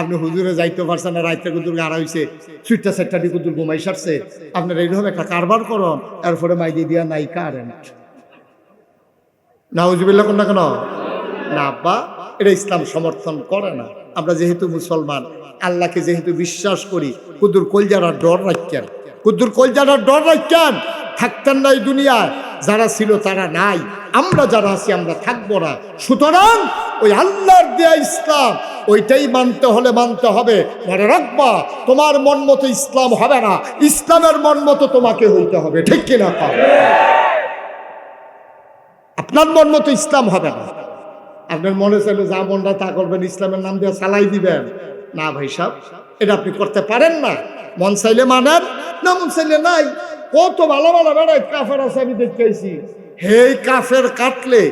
আপনি হুজুরে যাইতে পারছেন না, রাইতে কুদুর গাড়া হইছে, সুইটটা, সেটটা দিয়ে কুদুর ঘুমাই সারছে। আপনার এইরকম একটা কারবার করুন, এরপরে মাইদি দিয়া নাই কারেন্ট না হুজুবিল্লা কোন না কেন? না, আব্বা, এটা ইসলাম সমর্থন করে না। আমরা যেহেতু মুসলমান, আল্লাহকে যেহেতু বিশ্বাস করি কুদুর কলজারা ডর রাখছেন কুদুর কলজারা ডর রাখছেন থাকতেন না এই দুনিয়ায়। যারা ছিল তারা নাই। আমরা যারা আছি, আমরা থাকব না। সুতরাং ওই আল্লাহর দেয়া ইসলাম, ওইটাই মানতে হলে মানতে হবে। মনে রাখবা, তোমার মন মতো ইসলাম হবে না। ইসলামের মন মতো তোমাকে হইতে হবে, ঠিক কিনা আপনার মন মতো ইসলাম হবে না। আপনার মনে চাইলে যা মনটা তা করবেন, ইসলামের নাম দিয়ে চালাই দিবেন। না ভাই সাহেব, এটা আপনি করতে পারেন না। মন চাইলে মানেন, না মন চাইলে নাই। কত ভালো ভালো বেড়াই, কাফের আছে আমি দেখতেছি হেই কাফের কাটলে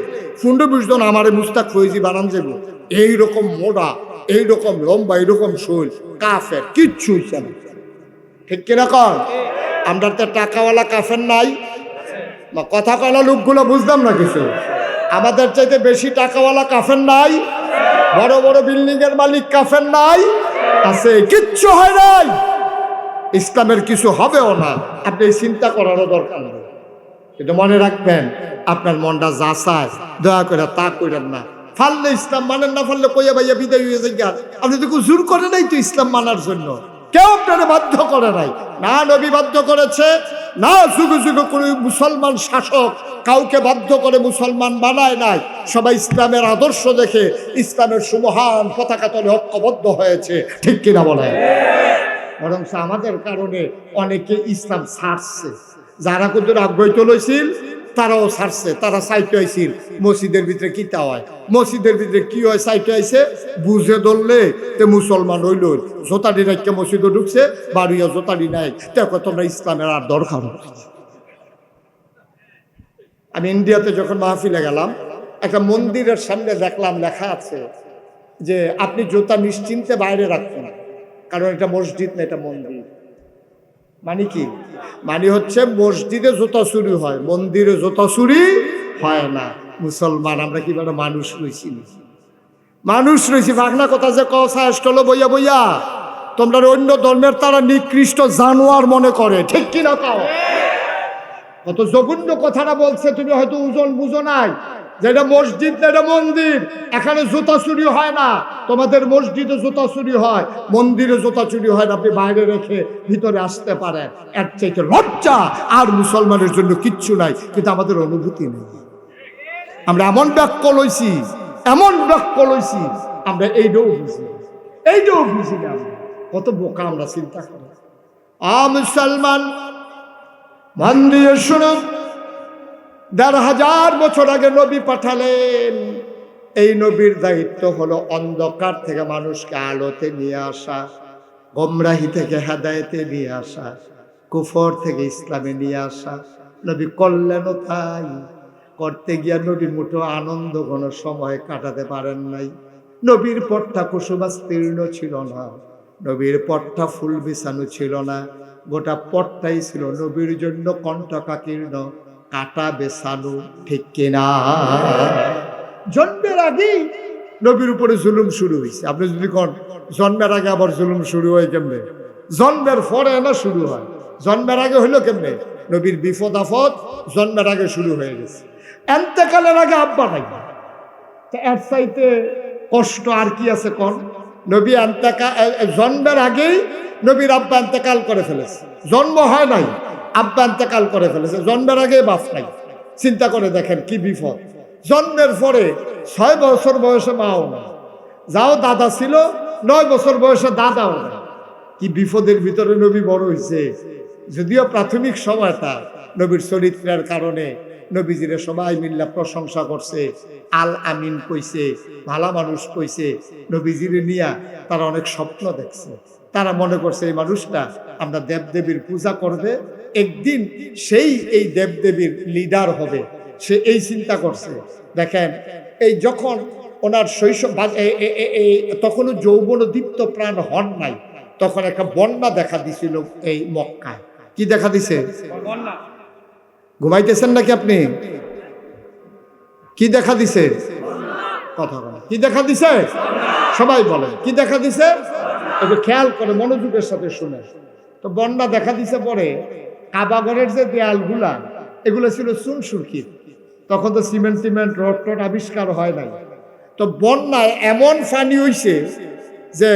ফুন্ড বুঝতো না, আমার মুস্তাক ফৈজি বানান যাব এইরকম মোড়া এইরকম লম্বা, এইরকম শৈল, কাফের, কিচ্ছু হইছে না। ঠিক কিনা কর আমরা তো টাকাওয়ালা কাফের নাই। কথা কয়না লোকগুলো বুঝতাম না কিছু। আমাদের চাইতে বেশি টাকাওয়ালা কাফের নাই। বড় বড় বিল্ডিং এর মালিক কাফের নাই। আছে, কিচ্ছু হয় নাই। ইসলামের কিছু হবেও না। আপনি চিন্তা করারও দরকার নেই। কিন্তু মনে রাখবেন, আপনার মনটা যা চায়, দয়া করে তা করেন না। ফাললে ইসলাম মানেন না, ফাললে কইয়া ভাইয়া বিদায় হয়ে যায় আপনি তো জোর করে নাই তো ইসলাম মানার জন্য। কেউ আপনারা বাধ্য করে নাই। না নবী বাধ্য করেছে, না যুগে যুগে কোনো মুসলমান শাসক কাউকে বাধ্য করে মুসলমান বানায় নাই। সবাই ইসলামের আদর্শ দেখে, ইসলামের সুমহান পতাকা তলে ঐক্যবদ্ধ হয়েছে। ঠিক কিনা বলে বরং আমাদের কারণে অনেকে ইসলাম ছাড়ছে। যারা কিন্তু আগ্রহী লইছিল, তারাও ছাড়ছে, তারা সাইটে আইছিল, মসজিদের ভিতরে কিতা হয়? মসজিদের ভিতরে কি হয়? সাইটে আইছে, বুঝে ধরলে তে মুসলমান হইল। জোতাডি রাখতে মসজিদে ঢুকছে, বাড়িয়া জোতাডি নাই। দেখো তোমরা ইসলামের আর দরকার আমি ইন্ডিয়াতে যখন মাহফিলে গেলাম, একটা মন্দিরের সামনে দেখলাম লেখা আছে যে, আপনি জুতা নিশ্চিন্তে বাইরে রাখবেন কারণ এটা মসজিদ না, এটা মন্দির। মানে কি? মানে হচ্ছে মসজিদে জুতা চুরি হয়, মন্দিরে জুতা চুরি হয় না। মুসলমান, আমরা কীভাবে মানুষ রয়েছি? মানুষ রয়েছি বাংলা কথা যে করল বইয়া বইয়া। তোমরা অন্য ধর্মের তারা নিকৃষ্ট জানোয়ার মনে করে, ঠিক কিনা কাও কত জঘন্য কথাটা বলছে, তুমি হয়তো ওজন বুঝো নাই। যেটা মসজিদ এটা মন্দির, এখানে জুতা চুরি হয় না। তোমাদের মসজিদে জুতা চুরি হয়, মন্দিরে জুতা চুরি হয় না, আপনি বাইরে রেখে ভিতরে আসতে পারেন। এর চাইতে লজ্জা আর মুসলমানের জন্য কিচ্ছু নাই, কিন্তু আমাদের অনুভূতি নেই। আমরা এমন বাক্য লইছি, এমন বাক্য লইছি, আমরা এইটাও বুঝি এইটাও বুঝি না। কত বোকা আমরা চিন্তা করি। আ মুসলমান, মন দিয়ে শুনুন। দেড় হাজার বছর আগে নবী পাঠালেন। এই নবীর দায়িত্ব হলো অন্ধকার থেকে মানুষকে আলোতে নিয়ে আসা, গমরাহি থেকে হেদায়েতে নিয়ে আসা, কুফর থেকে ইসলামে নিয়ে আসা। নবী করলেনও তাই। করতে গিয়া নবী মুঠো আনন্দ কোনো সময় কাটাতে পারেন নাই। নবীর পটটা কুসুমাস্তীর্ণ ছিল না। নবীর পটটা ফুল বিছানো ছিল না। গোটা পটটাই ছিল নবীর জন্য কণ্ঠকাকীর্ণ। কাটা বেছানো ঠিক কিনা? জন্মের আগেই নবীর উপরে জুলুম শুরু হয়েছে আপনি যদি কোন, জন্মের আগে আবার জুলুম শুরু হয় কেমনে? জন্মের পরে না শুরু হয়? জন্মের আগে হইল কেমনে? নবীর বিপদ আফদ জন্মের আগে শুরু হয়ে গেছে। এন্তেকালের আগে আব্বা নাই। এর চাইতে কষ্ট আর কি আছে কোন? নবী এন্তেকা জন্মের আগেই নবীর আব্বা এন্তেকাল করে ফেলেছে। জন্ম হয় নাই। আব্বা এন্তেকাল করে ফেলেছে। জন্মের আগে বাপ নাই। চিন্তা করে দেখেন কি বিপদ। জন্মের পরে ছয় বছর বয়সে মাও না। যাও দাদা ছিল, নয় বছর বয়সে দাদাও না। কি বিপদের ভিতরে নবী বড় হয়েছে যদিও প্রাথমিক সময়টা নবীর চরিত্রের কারণে নবীজিরে সবাই মিল্লা প্রশংসা করছে। আল আমিন কইছে, ভালা মানুষ কইছে। নবীজিরে নিয়া তারা অনেক স্বপ্ন দেখছে। তারা মনে করছে, এই মানুষটা আমরা দেবদেবীর পূজা করবে একদিন সেই এই দেবদেবীর লিডার হবে। সে এই চিন্তা করছে। দেখেন এই যখন ওনার শৈশব তখনও যৌবন দীপ্ত প্রাণ হন নাই তখন একটা বন্যা দেখা দিছিল এই মক্কায়। কি দেখা দিছে? ঘুমাইতেছেন নাকি আপনি? কি দেখা দিছে? কথা বলে কি দেখা দিছে? সবাই বলে কি দেখা দিছে? একটু খেয়াল করে মনোযোগের সাথে শুনে তো বন্যা দেখা দিছে পরে কাবাগরের যে দেয়ালগুলা, এগুলো ছিল চুন সুরকির তখন তো সিমেন্ট, টিমেন্ট, রড টড আবিষ্কার হয় নাই। তো বন্যায় এমন ফানি হইছে যে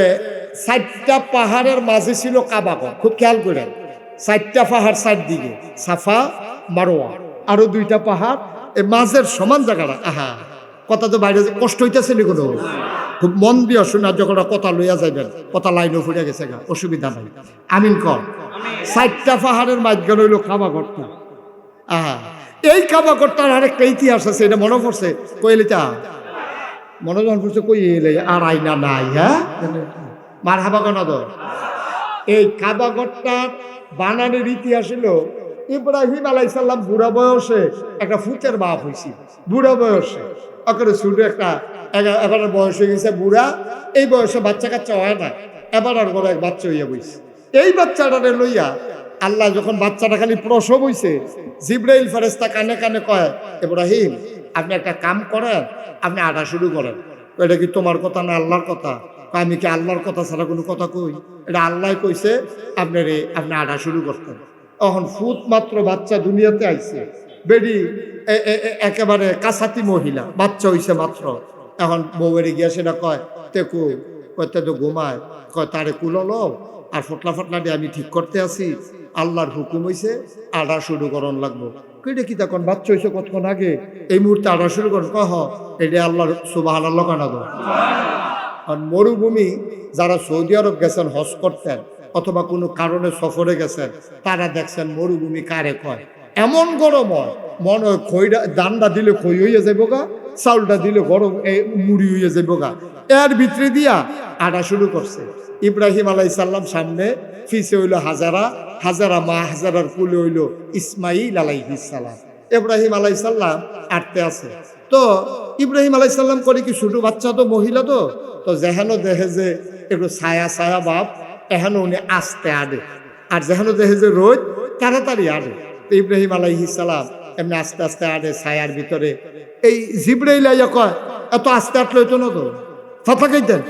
চারটা পাহাড়ের মাঝে ছিল কাবাগর খুব খেয়াল করেন, চারটা পাহাড় চার দিকে সাফা, মারোয়া, আরও দুইটা পাহাড় এই মাঝের সমান জায়গাটা। আহা, কথা তো বাইরে কষ্ট হইতেছে কোনো? খুব মন দিয়ে শোনা যখন কথা লইয়া যাইবেন, কথা লাইনও ফুটে গেছে গা, অসুবিধা নাই। আমিন কর চারটা পাহাড়ের মাঝখানে হইল কাবাগরটা আহা, এই কাবাগরটার আরেকটা ইতিহাস আছে, এটা মনে পড়ছে? কইলিতা মনে যখন পড়ছে, কই এলে? আর আইনা নাই হ্যাঁ? মার হাবা তো? এই কাবাগরটার বানানের ইতিহাস হলো ইব্রাহিম আলাইসাল্লাম বুড়া বয়সে একটা ফুচের বাপ হয়েছি বুড়া বয়সে। ওখানে ছোট একটা এবার বয়স হয়ে গেছে বুড়া, এই বয়সে বাচ্চা কাচ্চা হয় না। এবার আর বড় এক বাচ্চা হইয়া বইছে। এই বাচ্চাটারে লইয়া আল্লাহ যখন বাচ্চাটা খালি প্রসব হইছে, জিব্রাইল ফেরেস্তা কানে কানে কয়, ইব্রাহিম, আপনি একটা কাম করেন, আপনি আটা শুরু করেন। এটা কি তোমার কথা না আল্লাহর কথা? আমি কি আল্লাহর কথা ছাড়া কোনো কথা কই? এটা আল্লাহ কইছে, আপনার আপনি আটা শুরু করতেন। এখন ফুট মাত্র বাচ্চা দুনিয়াতে আইছে। বেডি একেবারে কাছাতি মহিলা, বাচ্চা হইছে মাত্র। এখন বউয়েরে গিয়া সেটা কয় তেকু কয়তে তো ঘুমায়। কয়, তারে কুললো আর ফটলা ফটলা দিয়ে আমি ঠিক করতে আছি। আল্লাহর হুকুম হইছে আডা শুরু করন লাগবো। কেটে কি তখন বাচ্চা হইছে কতক্ষণ আগে? এই মুহূর্তে আডা শুরু করুন কহ এটা আল্লাহর সুবাহ আল্লাহ কানা দো আর মরুভূমি যারা সৌদি আরব গেছেন, হজ করতেন, অথবা কোনো কারণে সফরে গেছেন, তারা দেখছেন মরুভূমি কারে কয়? এমন গরম হয়, মনে হয় খইটা দানটা দিলে খই হইয়া যাব গা। চাউলটা দিলে গরম মুড়ি হইয়া যাব গা। এর ভিতরে দিয়া আটা শুরু করছে। ইব্রাহিম আলাইসাল্লাম সামনে ফিসে হইল হাজারা হাজারা মা, হাজারার কুলে হইল ইসমাইল আলাইহিসাল্লাম ইব্রাহিম আলাইসাল্লাম আটতে আছে। তো ইব্রাহিম আলাইসাল্লাম করে কি ছোট বাচ্চা তো, মহিলা তো? তো যেহেন দেখে যে একটু ছায়া ছায়া বাপ এহেন উনি আস্তে আডে আর যেহেন দেখে যে রোদ, তাড়াতাড়ি আডে তো ইব্রাহিম আলাইহিসাল্লাম এমনি আস্তে আস্তে আডে ছায়ার ভিতরে। এই জিব্রাইল আইয়া কয়, এত আস্তে আটলে হইতো না তো? ফাঁকা খাইতেন?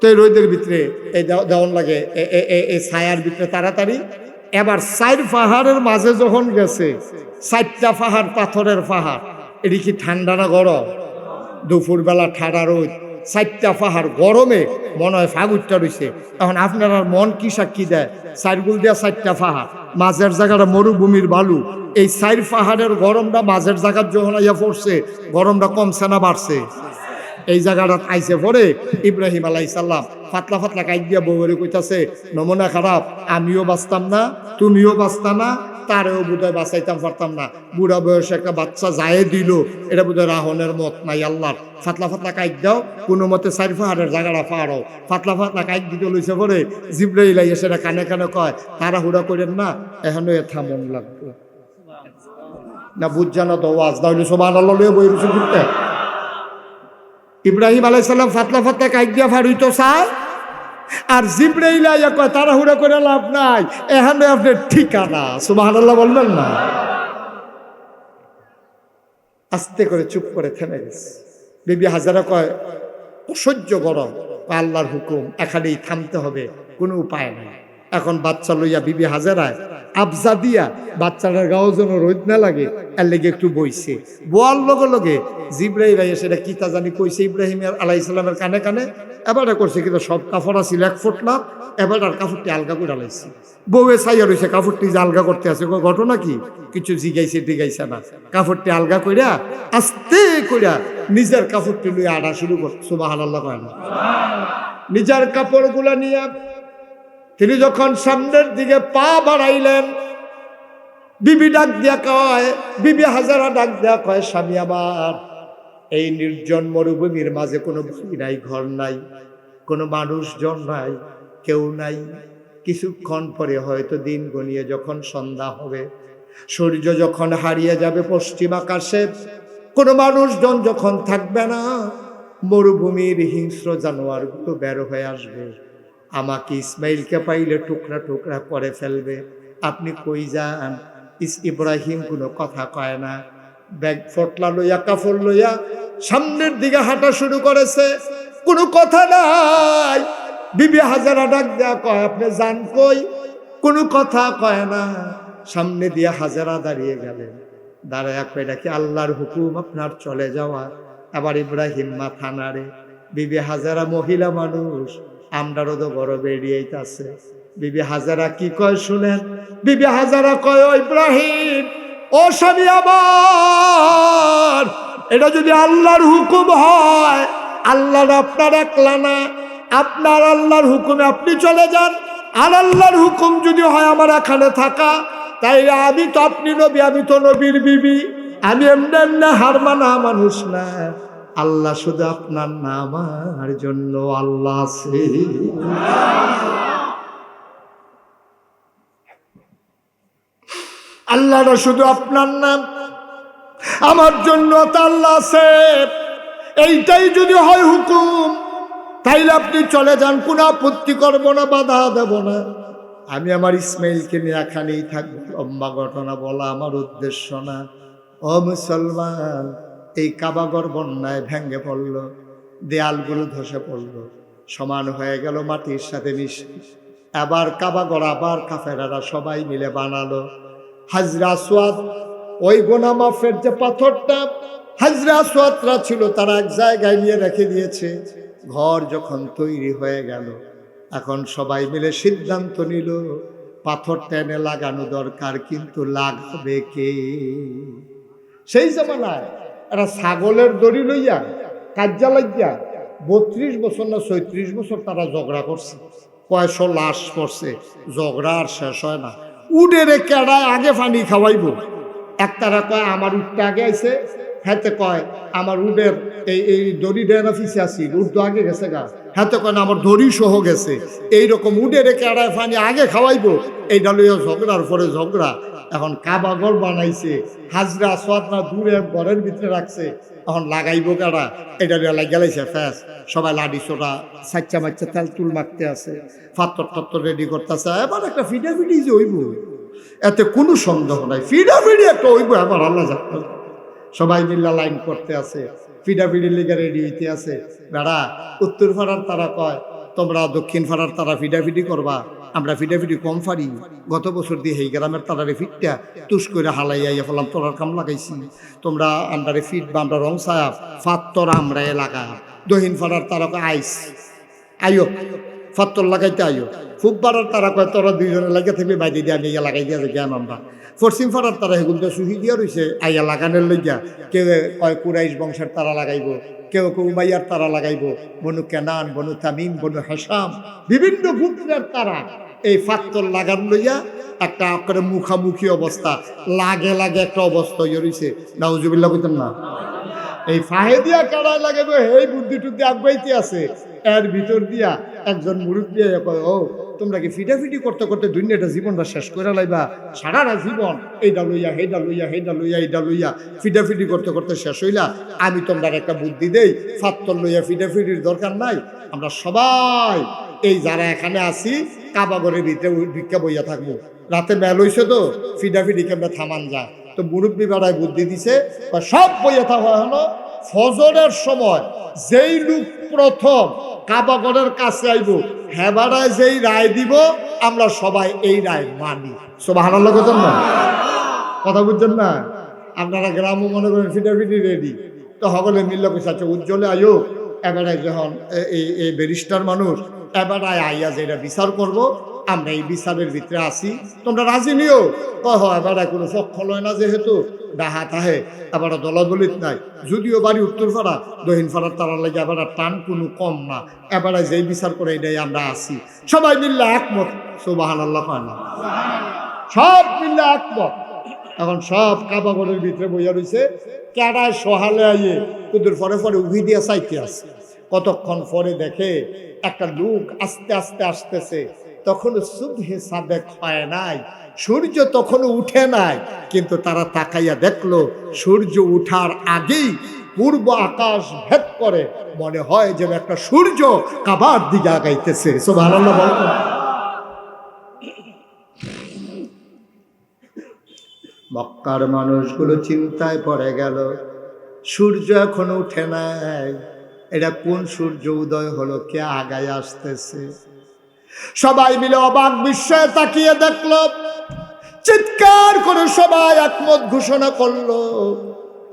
তো এই রোদের ভিতরে এই দেও- দেওয়ান লাগে এই ছায়ার ভিতরে তাড়াতাড়ি। এবার সাইড পাহাড়ের মাঝে যখন গেছে সাইডটা পাহাড় পাথরের পাহাড়, এটি কি ঠান্ডা না গরম? দুপুরবেলা ঠাডা রোদ। চারটা পাহাড় গরমে মনে হয় ফাগুরটা রয়েছে এখন আপনার মন কি সাক্ষী দেয়? সাইডগুল দেওয়া চারটা পাহাড় মাঝের জায়গাটা মরুভূমির বালু। এই সাইড পাহাড়ের গরমটা মাঝের জায়গার যখন আইয়া পড়ছে গরমটা কমছে না বাড়ছে এই জায়গাটা আইসে পরে ইব্রাহিম আলাই সাল্লাম ফাতলা ফাতলা কাইট দিয়া বউরে কইতাছে, নমুনা খারাপ আমিও বাঁচতাম না, তুমিও বাঁচতা না তারেও বোধহয় বাঁচাইতাম পারতাম না। বুড়া বয়সে একটা বাচ্চা যায় দিল, এটা বোধহয় রাহনের মত নাই আল্লাহর। ফাতলা ফাতলা কাইট দাও, কোনো মতে চারি পাহাড়ের জায়গাটা ফাতলা ফাতলা কাইট দিতে লইছে পরে জিব্রাইল আইয়া সেটা কানে কানে কয় তারা হুড়া করেন না, এখনও এ থামন না বুঝ না তো ওয়াজ, তাহলে সবাই আল্লাহ লইয়া বই ঘুরতে। ইব্রাহিম আলাইসাল্লাম ফাতলা ফাতলা কাইক দিয়া ফাড়ুইতো চায় আর জিব্রাইল আইয়া কয়, তাড়াহুড়া করে লাভ নাই। এখানে আপনার ঠিকানা। সুবাহ বলবেন না? আস্তে করে চুপ করে থেমে গেছে। বিবি হাজারা কয়, অসহ্য গরম আল্লাহর হুকুম, এখানেই থামতে হবে। কোনো উপায় নাই। এখন বাচ্চা লইয়া বিবি হাজারায় আবজা দিয়া বাচ্চাটার গাও যেন রোদ না লাগে, এর লেগে একটু বইছে। বোয়ার লগে লগে জিব্রাহিম ভাই সেটা কিতা জানি কইছে ইব্রাহিমের আলাহ ইসলামের কানে কানে। এবারে করছে কিন্তু সব কাপড় আছিল এক ফুটলা এবার এবারটার কাপড়টি আলগা করে আলাইছে। বউয়ে ছাইয়া রয়েছে কাপড়টি যে আলগা করতে আছে ঘটনা কি? কিছু জিগাইছে, টিগাইছে না। কাপড়টি আলগা কইরা, আস্তে কইরা নিজের কাপড়টি লইয়া আড়া শুরু করছে সুবাহ আল্লাহ কয় না। নিজের কাপড়গুলা নিয়ে তিনি যখন সামনের দিকে পা বাড়াইলেন, বিবি ডাক দিয়া কয়, বিবি হাজারা ডাক দিয়া কয়, স্বামী আমার এই নির্জন মরুভূমির মাঝে কোনো বাড়ি নাই, ঘর নাই, কোনো মানুষজন নাই, কেউ নাই। কিছুক্ষণ পরে হয়তো দিন গনিয়ে যখন সন্ধ্যা হবে, সূর্য যখন হারিয়ে যাবে পশ্চিম আকাশে, কোনো মানুষজন যখন থাকবে না, মরুভূমির হিংস্র জানোয়ারগুলো বের হয়ে আসবে। আমাকে ইসমাইলকে পাইলে টুকরা টুকরা করে ফেলবে। আপনি কই যান? ইস ইব্রাহিম কোনো কথা কয় না। ব্যাগ ফটলা লইয়া কাপড় লইয়া সামনের দিকে হাঁটা শুরু করেছে। কোনো কথা নাই। বিবি হাজারা ডাক দেয়া কয়, আপনি যান কই? কোনো কথা কয় না। সামনে দিয়ে হাজারা দাঁড়িয়ে গেলেন। দাঁড়ায় কয় কি আল্লাহর হুকুম আপনার চলে যাওয়া? আবার ইব্রাহিম মাথা নাড়ে, বিবি হাজারা মহিলা মানুষ, আমরারও তো বড় বেরিয়েইতাছে। বিবি হাজারা কি কয় শুনেন? বিবি হাজারা কয় ইব্রাহিম ও স্বামী এটা যদি আল্লাহর হুকুম হয়, আল্লাহর আপনার একলা না, আপনার আল্লাহর হুকুমে আপনি চলে যান, আর আল্লাহর হুকুম যদি হয় আমার এখানে থাকা, তাই আমি তো আপনি নবী, আমি তো নবীর বিবি, আমি এমনি এমনি হার মানা মানুষ না। আল্লাহ শুধু আপনার না, আমার জন্য আল্লাহ আছে। আল্লাহটা শুধু আপনার নাম, আমার জন্য আল্লাহ আছে। এইটাই যদি হয় হুকুম, তাইলে আপনি চলে যান, কোনো আপত্তি করব না, বাধা দেব না। আমি আমার ইসমাইলকে নিয়ে এখানেই থাকব। লম্বা ঘটনা বলা আমার উদ্দেশ্য না। ও মুসলমান, এই কাবাগর বন্যায় ভেঙে পড়ল, দেয়ালগুলো ধসে পড়ল, সমান হয়ে গেল মাটির সাথে মিশে। আবার কাবাগর, আবার কাফেরারা সবাই মিলে বানালো। হাজরা সোয়াদ ওই গোনা মাফের যে পাথরটা, হাজরা ছিল তারা এক জায়গায় নিয়ে রেখে দিয়েছে। ঘর যখন তৈরি হয়ে গেল, এখন সবাই মিলে সিদ্ধান্ত নিল, পাথর টেনে লাগানো দরকার, কিন্তু লাগাবে কে? সেই জামানায় এরা ছাগলের দড়ি লইয়া, কাজ্জা লাগিয়া, বত্রিশ বছর না ছয়ত্রিশ বছর তারা ঝগড়া করছে। কয়শো লাশ পড়ছে, ঝগড়া আর শেষ হয় না। উডেরে কেডায় আগে পানি খাওয়াইব। এক তারা কয়, আমার উঠতে আগে আইছে। হাতে কয়, আমার উডের এই এই দড়ি ডেন অফিসে আসি উড তো আগে গেছে গা। হাতে কয় না আমার দড়ি সহ গেছে। এইরকম উডেরে কেডায় পানি আগে খাওয়াইবো এইটা লইয়া ঝগড়ার পরে ঝগড়া। এখন কাবাগর বানাইছে, হাজরা সোয়াদনা দূরে ঘরের ভিতরে রাখছে। এখন লাগাইবো কারা? এটা লাই গেলাইছে ফ্যাস। সবাই লাডি সোটা সাচ্চা মাচ্চা তেল তুল মাখতে আছে ফাত্তর টাত্তর রেডি করতেছে। এবার একটা ফিডা ফিডি যে হইব, এতে কোনো সন্দেহ নাই। ফিডা ফিডি একটা হইব, এবার আল্লাহ জানতো সবাই মিল্লা লাইন করতে আছে ফিডা ফিডি লিগা রেডি হইতে আছে। বেড়া, উত্তর ফাড়ার তারা কয়, তোমরা দক্ষিণ ফাড়ার তারা ফিডাফিডি করবা আমরা ফিডাফিডি কম ফারি গত বছর দিয়ে এই গ্রামের তারারে ফিটটা তুষ করে হালাইয়া ফেলাম তোরার কাম লাগাইছি। তোমরা আন্ডারে ফিট বা আমরা রং ছায়া, ফাত্তর আমরা এলাকা। দহিন ফাড়ার তারা কয়, আইস। আইও। ফাত্তর লাগাইতে আইও। খুব বাড়ার তারা কয়, তোরা দুইজনে লাগিয়ে থাকবে, বাইরে দিয়ে আমি ইয়া লাগাই দিয়া জ্ঞান আমরা। পশ্চিম ফাড়ার তারা সেগুলো তো সুহি দিয়া রয়েছে আইয়া লাগানোর লইয়া কেউ কয়, কুরাইশ বংশের তারা লাগাইব। কেউ কেউ উমাইয়ার তারা লাগাইব। বনু কেনান, বনু তামিম, বনু হাসাম বিভিন্ন গোত্রের তারা। এই ফাত্তর লাগান লইয়া একটা করে মুখামুখি অবস্থা, লাগে লাগে একটা অবস্থা ইয়ে রয়েছে নাউজুবিল্লাহ কইতেন না। এই ফাহেদিয়া কারায় লাগাবে এই বুদ্ধি টুদ্ধি আগাইতে আছে। এর ভিতর দিয়া একজন মুরব্বী আইয়া কয়, ও, তোমরা কি ফিটাফিটি করতে করতে দুনিয়াটা জীবনটা শেষ করে লাইবা? সারাটা জীবন এইটা লইয়া হেইটা লইয়া হেইটা লইয়া এইটা লইয়া ফিটাফিটি করতে করতে শেষ হইলা। আমি তোমরা একটা বুদ্ধি দেই, ফাত্তর লইয়া ফিটাফিটির দরকার নাই। আমরা সবাই এই যারা এখানে আছি কাবাগরের ভিতরে ভিক্ষা বইয়া থাকব। রাতে মেল হইছে তো, ফিডাফিডি কেমনে থামান যায়? তো মুরব্বী বেড়ায় বুদ্ধি দিছে, বা সব বইয়া থাকা হলো, ফজরের সময় যেই লোক প্রথম কাবাগরের কাছে আইব হেবাড়ায় যেই রায় দিব, আমরা সবাই এই রায় মানি। সব হানার কথা না? কথা বুঝছেন না? আপনারা গ্রামও মনে করেন ফিটাফিটি রেডি। তো সকলে মিললে আচ্ছা উজ্জ্বলে আয়ো এবারে যখন এই এই ব্যারিস্টার মানুষ এবারে আইয়া যে এটা বিচার করব, আমরা এই বিচারের ভিতরে আসি তোমরা রাজি নিও? কয় হয় এবারে কোনো পক্ষ লয় না যেহেতু। ডাহা তাহে, এবার দলাদলিত নাই। যদিও বাড়ি উত্তর পাড়া দক্ষিণ পাড়ার তারা লাগে এবারে টান কোনো কম না। এবারে যেই বিচার করে এটাই আমরা আসি সবাই মিললে একমত। সুবাহান আল্লাহ না? সব মিললে একমত। এখন সব কাবাগরের ভিতরে বইয়া রয়েছে কেডায় সহালে আইয়ে, কুদুর পরে পরে উভি দিয়া চাইতে আছে। কতক্ষণ পরে দেখে একটা লোক আস্তে আস্তে আসতেছে। তখন সুবহে সাদেক হয় নাই। সূর্য তখনও উঠে নাই। কিন্তু তারা তাকাইয়া দেখল, সূর্য উঠার আগেই পূর্ব আকাশ ভেদ করে। মনে হয় যেন একটা সূর্য কাবার দিকে আগাইতেছে। মক্কার মানুষগুলো চিন্তায় পড়ে গেল। সূর্য এখন উঠে নাই। এটা কোন সূর্য উদয় হলো? কে আগায় আসতেছে? সবাই মিলে অবাক বিস্ময়ে তাকিয়ে দেখল, চিৎকার করে সবাই একমত ঘোষণা করল,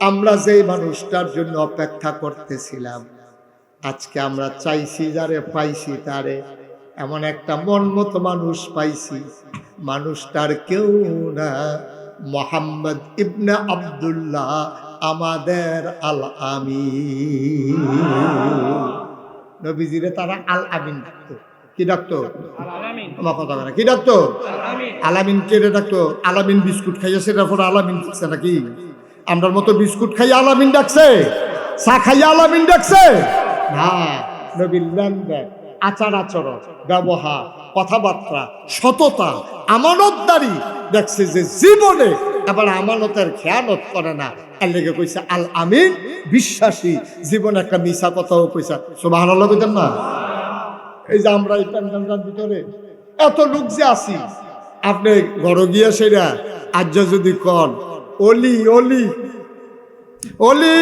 আমরা যে মানুষটার জন্য অপেক্ষা করতেছিলাম, আজকে আমরা চাইছি যারে পাইছি তারে। এমন একটা মন মতো মানুষ পাইছি, মানুষটার কেউ না, মোহাম্মদ ইবনে আব্দুল্লাহ আমাদের আল আমি নবীজিরে তারা আল আমিন ডাকতো। কি ডাকতো? আমার কথা বলে কি ডাকতো? আলামিন কে রে ডাকতো? আলামিন বিস্কুট খাইয়া সেটার পর আলামিন ডাকছে নাকি? আমরার মতো বিস্কুট খাইয়া আলামিন ডাকছে? চা খাইয়া আলামিন ডাকছে? না নবীর লেনদেন আচার আচরণ ব্যবহার কথাবার্তা সততা আমানতদারি দেখছে যে জীবনে আবার আমানতের খেয়ানত করে না। এর লেগে কইছে, আল আমিন বিশ্বাসী, জীবনে একটা মিশা কথাও কইছে। সোবাহ কইতেন না? এই যে আমরা এই প্যান্ডালটার ভিতরে এত লোক যে আছি, আপনি ঘর গিয়ে সেরা আজ যদি কন, অলি অলি অলি,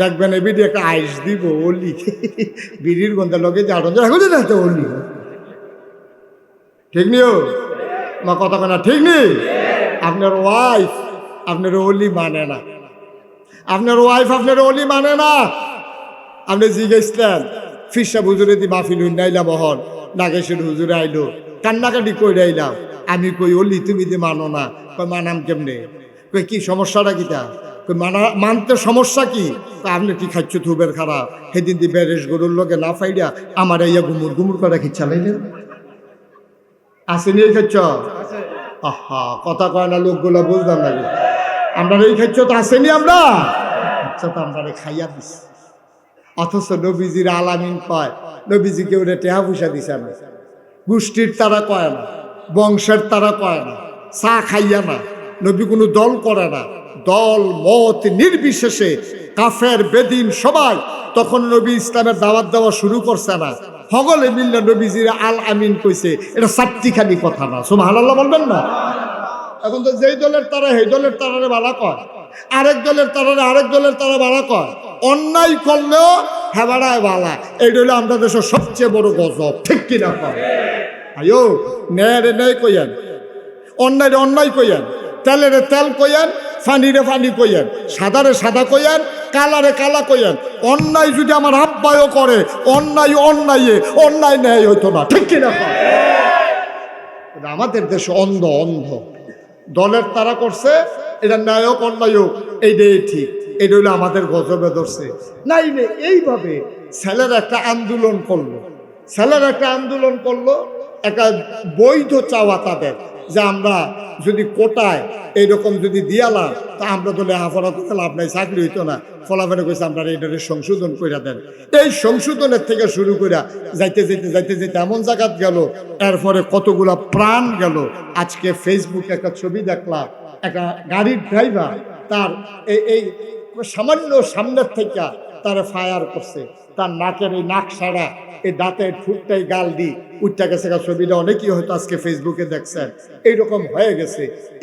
দেখবেন এ বিডি একটা আইস দিব, অলি, বিড়ির গন্ধা লগে যে আড়ন রাখো না তো অলি? ঠিক নিও? মা কথা কেনা ঠিক নেই আপনার ওয়াইফ আপনার অলি মানে না। আপনার ওয়াইফ আপনার অলি মানে না। আপনি জিজ্ঞেসলেন, ফিরসা হুজুরে দি মাহফিল হইন নাইলাম বহন নাগেশের হুজুরে আইলো, কান্নাকাটি কই আইলাম। আমি কই, অলি, তুমি দি মানো না। কই মানাম কেমনে? কই, কি সমস্যাটা কিটা কই, মানা, মানতে সমস্যা কি? আপনি কি খাচ্ছ থুবের খারাপ সেদিন দি বেরেস গরুর লোকে না ফাইডা আমার ইয়া গুমুর গুমুর করে খিচ্ছা লাইলেন আসেনি খাচ্ছ? আহা, কথা কয় না লোকগুলো, বুঝলাম না আমরা এই খাচ্ছ তো আসেনি আমরা। আচ্ছা তো আমরা খাইয়া দিস অথচ নবীজির আলামিন কয়, নবীজিকে টেহা পয়সা দিছে না গোষ্ঠীর তারা কয় না, বংশের তারা কয় না, চা খাইয়া না, নবী কোনো দল করে না। দল, মত নির্বিশেষে কাফের, বেদিন, সবাই তখন নবী ইসলামের দাওয়াত দেওয়া শুরু করছে না। হগলে মিল্লা নবীজির আল আমিন কইছে, এটা চারটিখানি কথা না। সোমা হালাল্লাহ বলবেন না? এখন তো যেই দলের তারা, সেই দলের তারারে বালা কয়। আরেক দলের তারারে আরেক দলের তারা বালা কয়। অন্যায় করলেও হেবাড়ায় বালা। এইটা হলো আমরা দেশের সবচেয়ে বড় গজব, ঠিক কিনা আয়ো, ন্যায় রে ন্যায় কইয়ান। অন্যায় রে অন্যায় কইয়ান। তেলেরে তেল কইয়ান। ফানিরে ফানি কইয়ান, সাদারে সাদা কইয়ান, কালারে কালা কইয়ান। অন্যায় যদি আমার আব্বায়ও করে, অন্যায় অন্যায় অন্যায় ন্যায় হইতো না। ঠিক কিনা আমাদের দেশে অন্ধ অন্ধ। দলের তারা করছে, এটা নায়ক অন্যায়ক এইটাই ঠিক। এটা হলো আমাদের গজবে ধরছে। নাই রে, এইভাবে ছেলেরা একটা আন্দোলন করল। ছেলেরা একটা আন্দোলন করল, একটা বৈধ চাওয়া তাদের। যে আমরা যদি কোটায় এইরকম যদি দিয়ালাম, তা আমরা তো লেখাপড়া করতে লাভ নাই, চাকরি হইতো না। ফলাফলে কইছে আমরা এটারে সংশোধন করে দেন। এই সংশোধনের থেকে শুরু করে যাইতে যাইতে যাইতে যাইতে এমন জায়গাত গেল, এরপরে কতগুলা প্রাণ গেল। আজকে ফেসবুকে একটা ছবি দেখলাম, একটা গাড়ির ড্রাইভার তার এই এই সামান্য সামনের থেকে তার ফায়ার করছে। তার নাকের এই নাক সারা, এই দাঁতের ঠুকটাই গাল দি উঠটা গেছে ছবিটা। অনেকেই হয়তো আজকে ফেসবুকে দেখছেন। এইরকম হয়ে গেছে।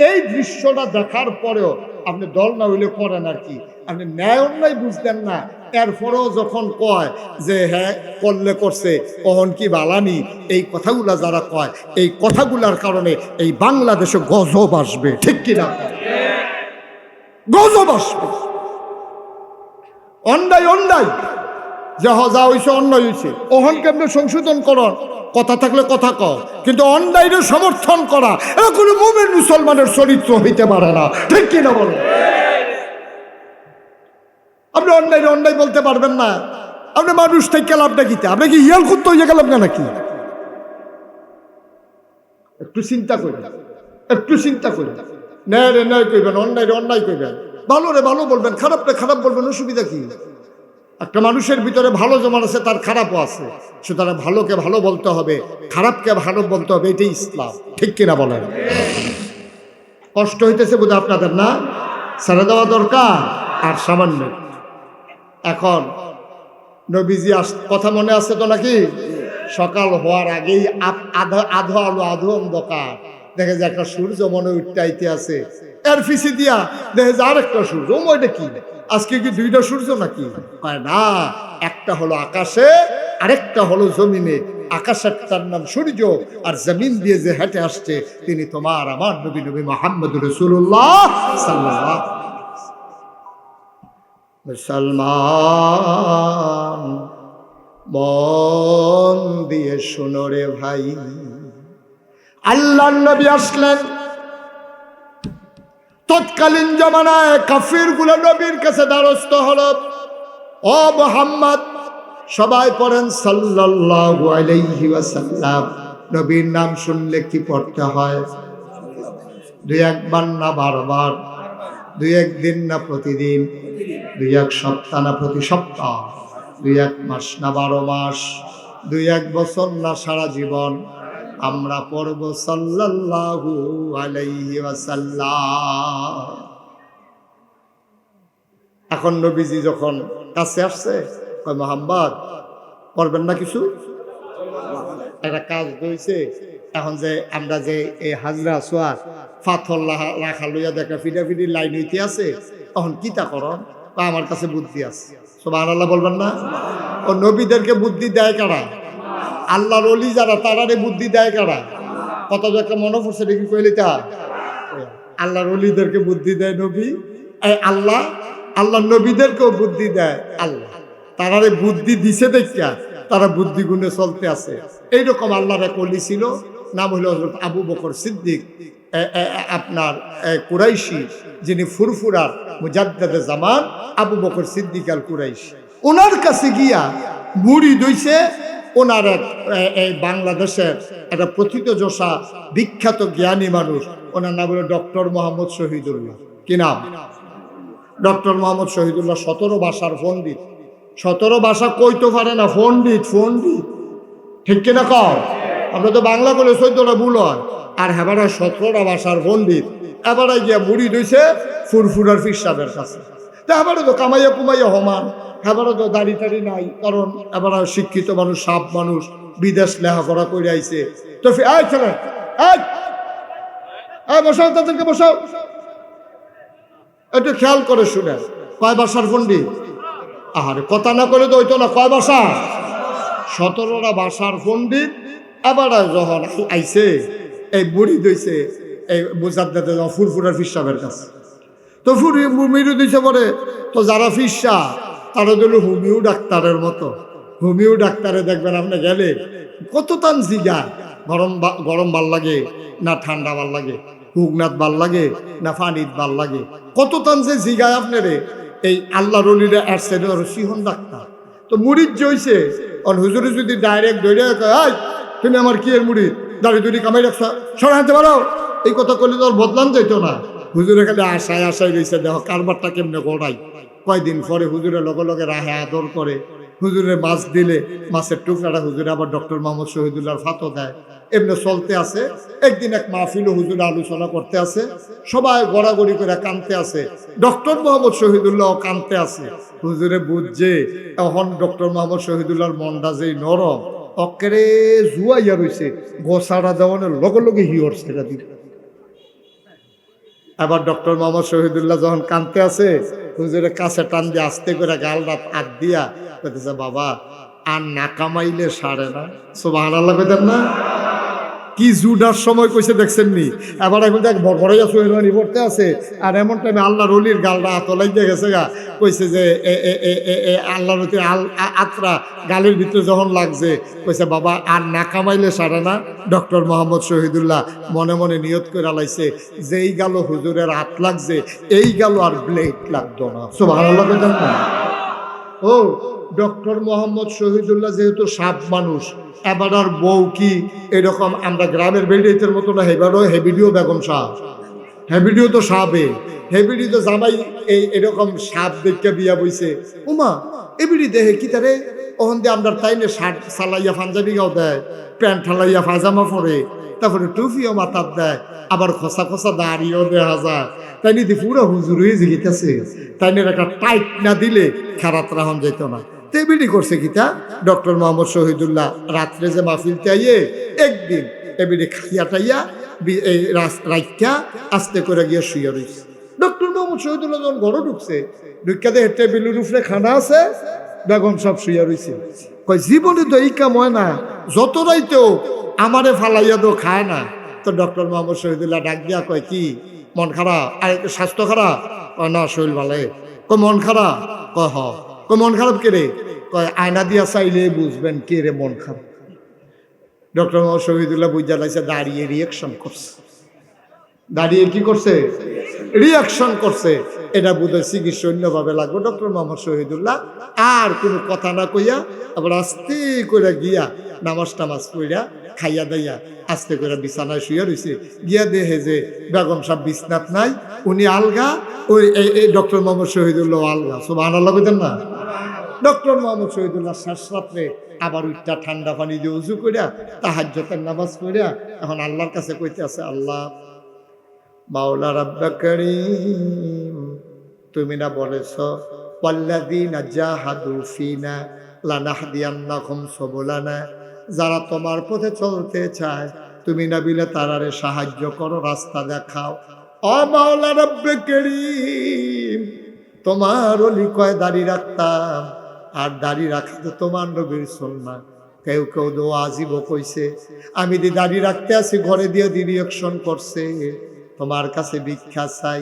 এই দৃশ্যটা দেখার পরেও আপনি দল না হইলে করেন আর কি? আপনি ন্যায় অন্যায় বুঝতেন না। এরপরেও যখন কয় যে হ্যাঁ করলে করছে কখন কি বালানি? এই কথাগুলা যারা কয়, এই কথাগুলার কারণে এই বাংলাদেশে গজব আসবে। ঠিক কিনা? গজব আসবে। অন্যায় অন্যায়। যে যা হয়েছে অন্যায় হয়েছে ওহন কেমনে সংশোধন করন কথা থাকলে কথা কও। কিন্তু অন্যায়ের সমর্থন করা এটা কোনো মুমের মুসলমানের চরিত্র হইতে পারে না। ঠিক কিনা বলেন আপনি অন্যায় অন্যায় বলতে পারবেন না। আপনি মানুষ থেকে লাভটা কিতে? আপনি কি ইয়াল করতে হয়ে গেলাম না নাকি? একটু চিন্তা করি একটু চিন্তা করি ন্যায় রে ন্যায় কইবেন অন্যায় রে অন্যায় কইবেন। ভালো রে, ভালো বলবেন, খারাপ রে, খারাপ বলবেন, অসুবিধা কি? একটা মানুষের ভিতরে ভালো যেমন আছে, তার খারাপও আছে। সুতরাং ভালোকে ভালো বলতে হবে, খারাপকে ভালো বলতে হবে, এটাই ইসলাম। ঠিক কিনা বলেন? কষ্ট হইতেছে বোধ আপনাদের, না? ছেড়ে দেওয়া দরকার, আর সামান্য। এখন নবীজি আস, কথা মনে আছে তো নাকি? সকাল হওয়ার আগেই আধো আধো আলো, আধো অন্ধকার। দেখে যে একটা সূর্য মনে উঠতে আছে। এর পিছি দিয়া দেখে যে আরেকটা সূর্য, ও ওইটা কি? আজকে কি দুইটা সূর্য নাকি? না, একটা হলো আকাশে, আরেকটা হলো জমিনে। আকাশের তার নাম সূর্য আর জমিন দিয়ে যে হেঁটে আসছে, তিনি তোমার আমার নবী নবী মোহাম্মদ রসুল্লাহ সাল্লাহ মুসলমান, মন দিয়ে শুনো রে ভাই। আল্লাহ নবী আসলেন। তৎকালীন জমানায় কাফিরগুলো নবীর কাছে দ্বারস্থ হল। ও মোহাম্মদ, সবাই পড়েন সাল্লাল্লাহু আলাইহি ওয়াসাল্লাম। নবীর নাম শুনলে কি পড়তে হয়? দুই একবার না বারবার? দুই একদিন না প্রতিদিন? দুই এক সপ্তাহ না প্রতি সপ্তাহ? দুই এক মাস না বারো মাস? দুই এক বছর না সারা জীবন? আমরা পড়ব সাল্লাল্লাহু আলাইহি এখন নবীজি যখন কাছে আসছে, কয়, মোহাম্মদ করবেন না কিছু? একটা কাজ রয়েছে এখন যে আমরা যে এই হাজরা সোয়ার পাথর রাখা লইয়া দেখা ফিডা ফিডি লাইন হইতে আছে, তখন কিতা করন? বা আমার কাছে বুদ্ধি আছে। সব আল্লাহ বলবেন না? ও নবীদেরকে বুদ্ধি দেয় কারা? আল্লাহর অলি যারা, তারারে বুদ্ধি দেয় কারা? যে একটা মনে পড়ছে, দেখি কইলে তা। আল্লাহর অলিদেরকে বুদ্ধি দেয় নবী। আল্লাহ আল্লাহ নবীদেরকেও বুদ্ধি দেয় আল্লাহ। তারারে বুদ্ধি দিছে দেখিয়া, তারা বুদ্ধি গুণে চলতে আছে। এইরকম আল্লাহর এক অলি ছিল, নাম হযরত আবু বকর সিদ্দিক। আপনার কুরাইশি, যিনি ফুরফুরার মুজাদ্দাদে জামান, আবু বকর সিদ্দিক আল কুরাইশি। ওনার কাছে গিয়া মুড়ি দইছে ওনার এক এই বাংলাদেশের একটা প্রথিতযশা বিখ্যাত জ্ঞানী মানুষ। ওনার নাম হলো ডক্টর মোহাম্মদ শহীদুল্লাহ। কি নাম? ডক্টর মোহাম্মদ শহীদুল্লাহ, সতেরো ভাষার পণ্ডিত সতেরো ভাষা কইতে পারে না? পণ্ডিত পণ্ডিত ঠিক কিনা কর আমরা তো বাংলা বলে চোদ্দটা ভুল হয়। আর হেবারা সতেরোটা ভাষার পণ্ডিত এবারে গিয়া মুড়ি দইছে ফুরফুরার ফিসাবের কাছে। এবারে তো কামাইয়া কুমাইয়া হমান। এবারে তো দাড়ি টাড়ি নাই, কারণ এবারে শিক্ষিত মানুষ, সাপ মানুষ, বিদেশ লেখাপড়া করে আইছে। তো এই ছেলে এই বসাও, তাদেরকে বসাও। একটু খেয়াল করে শুনে। কয় বাসার পণ্ডিত আহারে, কথা না করে তো হইতো না, কয় বাসা? সতেরোটা বাসার পণ্ডিত এবার যখন আইছে, এই বুড়ি দইছে এই মুজাদ্দাতে যখন ফুরফুরার ফিসাবের কাছে। তো ফুরি মিরু দিছে পরে তো যারা ফিসা তারা দিল হোমিও ডাক্তারের মতো। হোমিও ডাক্তারে দেখবেন আপনি গেলে কত তান জিগা গরম গরম ভালো লাগে না ঠান্ডা ভালো লাগে হুগনাথ ভালো লাগে না ফানিত ভালো লাগে। কত তান যে জিগায় আপনারে এই আল্লাহ রলিরা আসছে সিহন ডাক্তার। তো মুড়ির জইছে অন হুজুরে যদি ডাইরেক্ট দৌড়ে কয় "এই, তুমি আমার কি এর মুড়ি দাঁড়িয়ে দুটি কামাই রাখছো সরা হাতে পারো? এই কথা করলে তো আর বদলান যাইতো না। হুজুরে খালি আশায় আশায় রয়েছে দেখো কারবারটা কেমনে গড়াই। কয়দিন পরে হুজুরে লগে লগে রাহে আদর করে, হুজুরে মাছ দিলে, মাছের টুকরাটা হুজুরে আবার ডক্টর মোহাম্মদ শহীদুল্লাহর ফাতো দেয়। এমনি চলতে আছে, একদিন এক মাহফিল হুজুরে আলোচনা করতে আছে, সবাই গড়াগড়ি করে কানতে আছে। ডক্টর মোহাম্মদ শহীদুল্লাহ কানতে আছে। হুজুরে বুঝছে, এখন ডক্টর মোহাম্মদ শহীদুল্লাহর মনটা যেই নরম অকেরে জুয়াইয়া রয়েছে গোসাড়া দেওয়ানের লগে লগে হিওর ছেড়ে দিবে। আবার ডক্টর মোহাম্মদ শহীদুল্লাহ যখন কানতে আছে হুজুরের কাছে টান দিয়ে আস্তে করে গাল রাত হাত দিয়া বাবা, আর না কামাইলে সারে না। সোবাহ আল্লাহ না? কি জুডার সময় কইছে দেখছেন নি? এবার এখন দেখ ভরভরাইয়া সোহেরানি পড়তে আছে। আর এমন টাইমে আল্লাহ রলির গালটা আতলাই দিয়ে গেছে গা। কইছে যে আল্লাহ রতি আত্রা গালের ভিতরে যখন লাগছে, কইছে, বাবা, আর না কামাইলে সারে না? ডক্টর মোহাম্মদ শহীদুল্লাহ মনে মনে নিয়ত করে লাইছে যেই গেল হুজুরের হাত লাগছে, এই গেল আর ব্লেড লাগতো না। সো ভালো লাগে না? ও ডক্টর মোহাম্মদ শহীদুল্লাহ যেহেতু সাপ মানুষ এবার বউ কি এরকম আমরা গ্রামের বেড়িয়েতের মতো না এবারও হেবিডিও বেগম সাপ। হেবিডিও তো সাপে। হেবিডি তো জামাই এই এরকম সাপ দেখে বিয়া বইছে। উমা, এবিডি দেহে কি তারে? ওখান দিয়ে আমরা তাইলে শার্ট সালাইয়া পাঞ্জাবি গাও দেয়, প্যান্ট ঠালাইয়া পায়জামা পরে, তারপরে টুপিও মাথার দেয়, আবার খসা খসা দাড়িও দেওয়া যায়। তাই নিতে পুরো হুজুর হয়ে জিগিতেছে। তাই একটা টাইট না দিলে খারাপ রাহন যেত না। তেবিডি করছে কিতা ডক্টর মোহাম্মদ শহীদুল্লাহ রাত্রে যে মাহফিলতে আইয়ে একদিন এবিডি খাইয়া টাইয়া এই রাইখা আস্তে করে গিয়ে শুয়ে রয়েছে ডক্টর মোহাম্মদ শহীদুল্লাহ যখন ঘরে ঢুকছে ঢুকাতে টেবিলের উপরে খানা আছে, বেগম সব শুয়ে রয়েছে কয়, জীবনে তো এই কাম না যতটাই তো আমারে ফালাইয়া তো খায় না। তো ডক্টর মোহাম্মদ শহীদুল্লাহ ডাক দিয়া কয়, কি, মন খারাপ? আর, স্বাস্থ্য খারাপ? না, শরীর ভালো। কয়, মন খারাপ? কয়, হ। কয়, মন খারাপ কে রে? কয়, আয়না দিয়া চাইলে বুঝবেন কে রে মন খারাপ। ডক্টর মোহাম্মদ শহীদুল্লাহ বুঝা লাগছে দাঁড়িয়ে রিয়াকশন করছে। দাঁড়িয়ে কি করছে? রিয়াকশন করছে। এটা বোধহয় চিকিৎসা অন্যভাবে লাগবে, ডক্টর মোহাম্মদ শহীদুল্লাহ আর কোনো কথা না কইয়া, আবার আস্তে করে গিয়া নামাজ টামাজ কইরা খাইয়া দাইয়া আস্তে করে বিছানায় শুয়ে রয়েছে গিয়া দেহে যে বেগম সাহেব বিছনাত নাই, উনি আলগা, ওই এই- ডক্টর মোহাম্মদ শহীদুল্লাহ আলগা। সব আনাল্লাহ কইতেন না? ডক্টর মোহাম্মদ শহীদুল্লাহ শেষ রাত্রে আবার উঠটা ঠান্ডা পানি দিয়ে উজু করিয়া তাহাজ্জতের নামাজ করিয়া এখন আল্লাহর কাছে কইতে আছে আল্লাহ, মাওলা রাব্বা করিম, তুমি না বলেছ, ওয়াল্লাযীনা জাহাদু ফিনা লানাহদিয়ান্নাহুম সুবুলানা, যারা তোমার পথে চলতে চায়, তুমি না বিলে তারারে সাহায্য করো, রাস্তা দেখাও। ও মাওলা করিম, তোমার অলি কয় দাড়ি রাখতাম আর দাড়ি রাখাতে তোমার নবীর সুন্নাহ কেউ কেউ দো আজিব কইছে, আমি দি দাড়ি রাখতে আছি, ঘরে দিয়ে দি রিয়াকশন করছে। তোমার কাছে ভিক্ষা চাই,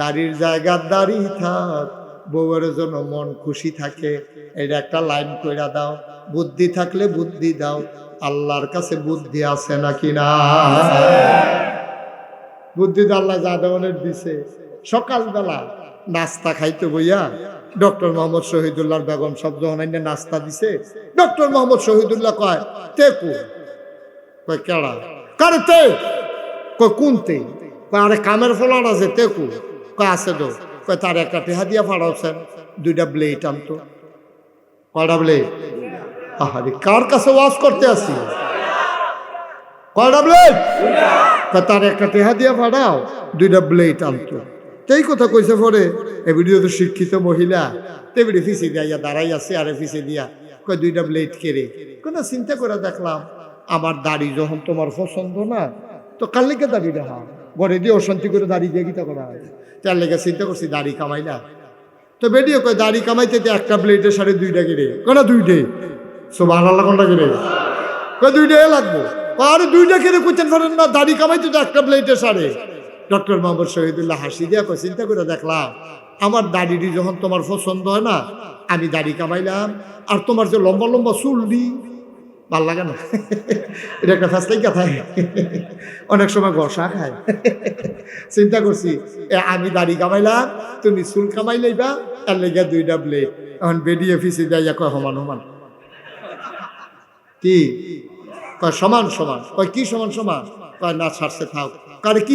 দাড়ির জায়গার দাড়ি থাক। বউয়ের জন্য মন খুশি থাকে, এটা একটা লাইন কইরা দাও। বুদ্ধি থাকলে বুদ্ধি দাও, আল্লাহর কাছে বুদ্ধি আছে নাকি না? বুদ্ধি তো আল্লাহ যা দেওয়ানের দিছে। সকালবেলা নাস্তা খাইতে বইয়া ডক্টর মোহাম্মদ শহীদুল্লাহর বেগম যখন আইনে নাস্তা দিছে। ডক্টর মোহাম্মদ শহীদুল্লাহ কয়, তে কু? কয়, কেড়া? কারে তে? কয়, কোন তে? কয়, আরে কামের ফলার আছে, তে কু? কয়, আছে তো। কয়, তার একটা টেহা দিয়া ফাড়াওছেন দুইটা ব্লেড আনতো। কয়টা ব্লেড? আহারে, কার কাছে ওয়াজ করতে আসি? কয়টা ব্লেড? তার একটা টেহা দিয়া ফাড়াও, দুইটা ব্লেড আনতো। এই কথা কইছে পরে এবিডিও তো শিক্ষিত মহিলা। তেবিডি ফিসে দিয়া দাঁড়াই আছে, আরে ফিসে দিয়া। কয়, দুইটা ব্লেড কেড়ে? কোনো চিন্তা করে দেখলাম, আমার দাড়ি যখন তোমার পছন্দ না, তো কার লেগে দাড়ি দেখা ঘরে দিয়ে অশান্তি করে দাড়ি দিয়ে গীতা করা তার লেগে চিন্তা করছি, দাড়ি কামাইলা তো বেডিও কয়, দাড়ি কামাইতে একটা ব্লেডের সাড়ে দুইটা কেড়ে। কেন দুইটে। সো ভালো কোনটা কেড়ে? কয়, দুইটাই লাগবো। আর, দুইটা কেড়ে করতেন পারেন না, দাড়ি কামাইতে, তো একটা ব্লেডের সাড়ে। ডক্টর মোহাম্মদ শহীদুল্লাহ হাসি দিয়া কয়, চিন্তা করে দেখলাম, আমার দাড়িটি যখন তোমার পছন্দ হয় না, আমি দাড়ি কামাইলাম। আর তোমার যে লম্বা লম্বা চুল দি ভালো লাগে না? এটা একটা ফ্যাসলাই কথা। অনেক সময় গসা খায়। চিন্তা করছি আমি দাড়ি কামাইলাম, তুমি চুল কামাই লইবা আর লেগে দুইটা ব্লেড এখন বেডিয়ে ফিসে যাইয়া কয়, সমান সমান। কি? কয়, সমান সমান। কয়, কি সমান সমান? কয়, না, ছাড়ছে, থাক। কারে কি